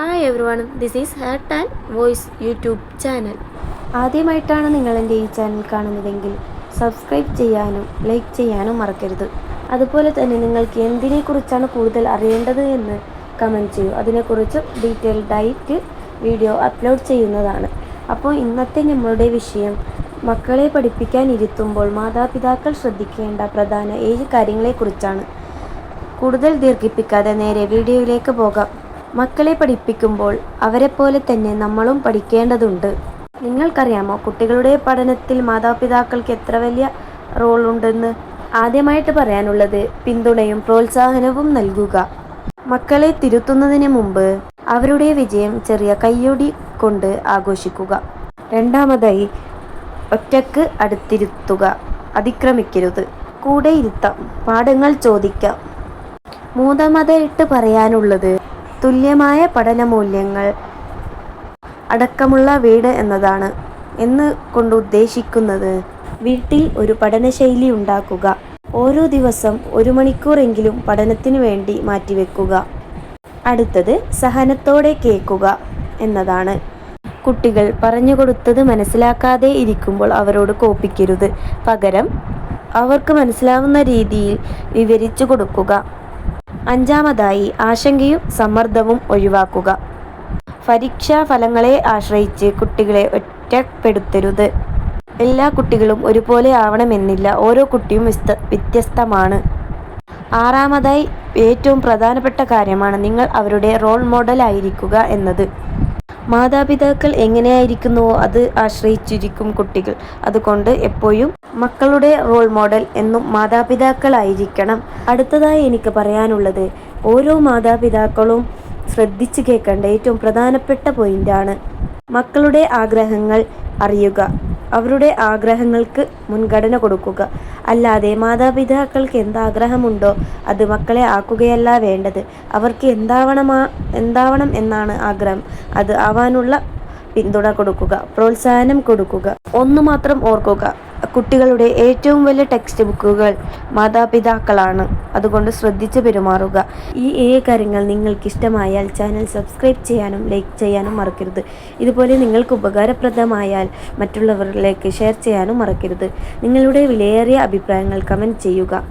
Hi everyone this is heart and voice YouTube channel ആദ്യമായിട്ടാണ് നിങ്ങൾ എന്റെ ഈ ചാനൽ കാണുന്നതെങ്കിൽ സബ്സ്ക്രൈബ് ചെയ്യാനും ലൈക്ക് ചെയ്യാനും മറക്കരുത്. അതുപോലെ തന്നെ നിങ്ങൾക്ക് എന്തിനെക്കുറിച്ചാണ് കൂടുതൽ അറിയേണ്ടത് എന്ന് കമന്റ് ചെയ്യൂ. അതിനെക്കുറിച്ച് ഡീറ്റെയിൽഡ് ആയിട്ട് വീഡിയോ അപ്ലോഡ് ചെയ്യുന്നതാണ്. അപ്പോൾ ഇന്നത്തെ നമ്മളുടെ വിഷയം മക്കളെ പഠിപ്പിക്കാൻ ഇരുത്തുമ്പോൾ മാതാപിതാക്കൾ ശ്രദ്ധിക്കേണ്ട പ്രധാന ഏഴ് കാര്യങ്ങളെക്കുറിച്ചാണ്. കൂടുതൽ ദീർഘിപ്പിക്കാതെ നേരെ വീഡിയോയിലേക്ക് പോകാം. മക്കളെ പഠിപ്പിക്കുമ്പോൾ അവരെ പോലെ തന്നെ നമ്മളും പഠിക്കേണ്ടതുണ്ട്. നിങ്ങൾക്കറിയാമോ കുട്ടികളുടെ പഠനത്തിൽ മാതാപിതാക്കൾക്ക് എത്ര വലിയ റോൾ ഉണ്ടെന്ന്? ആദ്യമായിട്ട് പറയാനുള്ളത് പിന്തുണയും പ്രോത്സാഹനവും നൽകുക. മക്കളെ തിരുത്തുന്നതിന് മുമ്പ് അവരുടെ വിജയം ചെറിയ കയ്യൊടി കൊണ്ട് ആഘോഷിക്കുക. രണ്ടാമതായി ഒറ്റയ്ക്ക് അടുത്തിരുത്തുക. അതിക്രമിക്കരുത്. കൂടെ ഇരുത്താം. പാഠങ്ങൾ ചോദിക്കാം. മൂന്നാമതായിട്ട് പറയാനുള്ളത് തുല്യമായ പഠന മൂല്യങ്ങൾ അടക്കമുള്ള വീട് എന്നതാണ് എന്ന് കൊണ്ട് ഉദ്ദേശിക്കുന്നത്. വീട്ടിൽ ഒരു പഠനശൈലി ഉണ്ടാക്കുക. ഓരോ ദിവസം ഒരു മണിക്കൂറെങ്കിലും പഠനത്തിന് വേണ്ടി മാറ്റിവെക്കുക. അടുത്തത് സഹനത്തോടെ കേൾക്കുക എന്നതാണ്. കുട്ടികൾ പറഞ്ഞു കൊടുത്തത് മനസ്സിലാക്കാതെ ഇരിക്കുമ്പോൾ അവരോട് കോപ്പിക്കരുത് പകരം അവർക്ക് മനസ്സിലാവുന്ന രീതിയിൽ വിവരിച്ചു കൊടുക്കുക. അഞ്ചാമതായി ആശങ്കയും സമ്മർദ്ദവും ഒഴിവാക്കുക. പരീക്ഷാ ഫലങ്ങളെ ആശ്രയിച്ച് കുട്ടികളെ ഒറ്റപ്പെടുത്തരുത്. എല്ലാ കുട്ടികളും ഒരുപോലെ ആവണമെന്നില്ല. ഓരോ കുട്ടിയും വിസ്ത വ്യത്യസ്തമാണ്. ആറാമതായി ഏറ്റവും പ്രധാനപ്പെട്ട കാര്യമാണ് നിങ്ങൾ അവരുടെ റോൾ മോഡൽ ആയിരിക്കുക എന്നത്. മാതാപിതാക്കൾ എങ്ങനെയായിരിക്കുന്നുവോ അത് ആശ്രയിച്ചിരിക്കും കുട്ടികൾ. അതുകൊണ്ട് എപ്പോഴും മക്കളുടെ റോൾ മോഡൽ എന്നും മാതാപിതാക്കളായിരിക്കണം. അടുത്തതായി എനിക്ക് പറയാനുള്ളത് ഓരോ മാതാപിതാക്കളും ശ്രദ്ധിച്ചു കേൾക്കേണ്ട ഏറ്റവും പ്രധാനപ്പെട്ട പോയിന്റാണ് മക്കളുടെ ആഗ്രഹങ്ങൾ അറിയുക. അവരുടെ ആഗ്രഹങ്ങൾക്ക് മുൻഗണന കൊടുക്കുക. അല്ലാതെ മാതാപിതാക്കൾക്ക് എന്താഗ്രഹമുണ്ടോ അത് മക്കളെ ആക്കുകയല്ല വേണ്ടത്. അവർക്ക് എന്താവണമാ എന്താവണം എന്നാണ് ആഗ്രഹം. അത് ആവാനുള്ള പിന്തുണ കൊടുക്കുക പ്രോത്സാഹനം കൊടുക്കുക. ഒന്നു മാത്രം ഓർക്കുക. കുട്ടികളുടെ ഏറ്റവും വലിയ ടെക്സ്റ്റ് ബുക്കുകൾ മാതാപിതാക്കളാണ്. അതുകൊണ്ട് ശ്രദ്ധിച്ച് പെരുമാറുക. ഈ ഏഴ് കാര്യങ്ങൾ നിങ്ങൾക്ക് ഇഷ്ടമായാൽ ചാനൽ സബ്സ്ക്രൈബ് ചെയ്യാനും ലൈക്ക് ചെയ്യാനും മറക്കരുത്. ഇതുപോലെ നിങ്ങൾക്ക് ഉപകാരപ്രദമായാൽ മറ്റുള്ളവരിലേക്ക് ഷെയർ ചെയ്യാനും മറക്കരുത്. നിങ്ങളുടെ വിലയേറിയ അഭിപ്രായങ്ങൾ കമന്റ് ചെയ്യുക.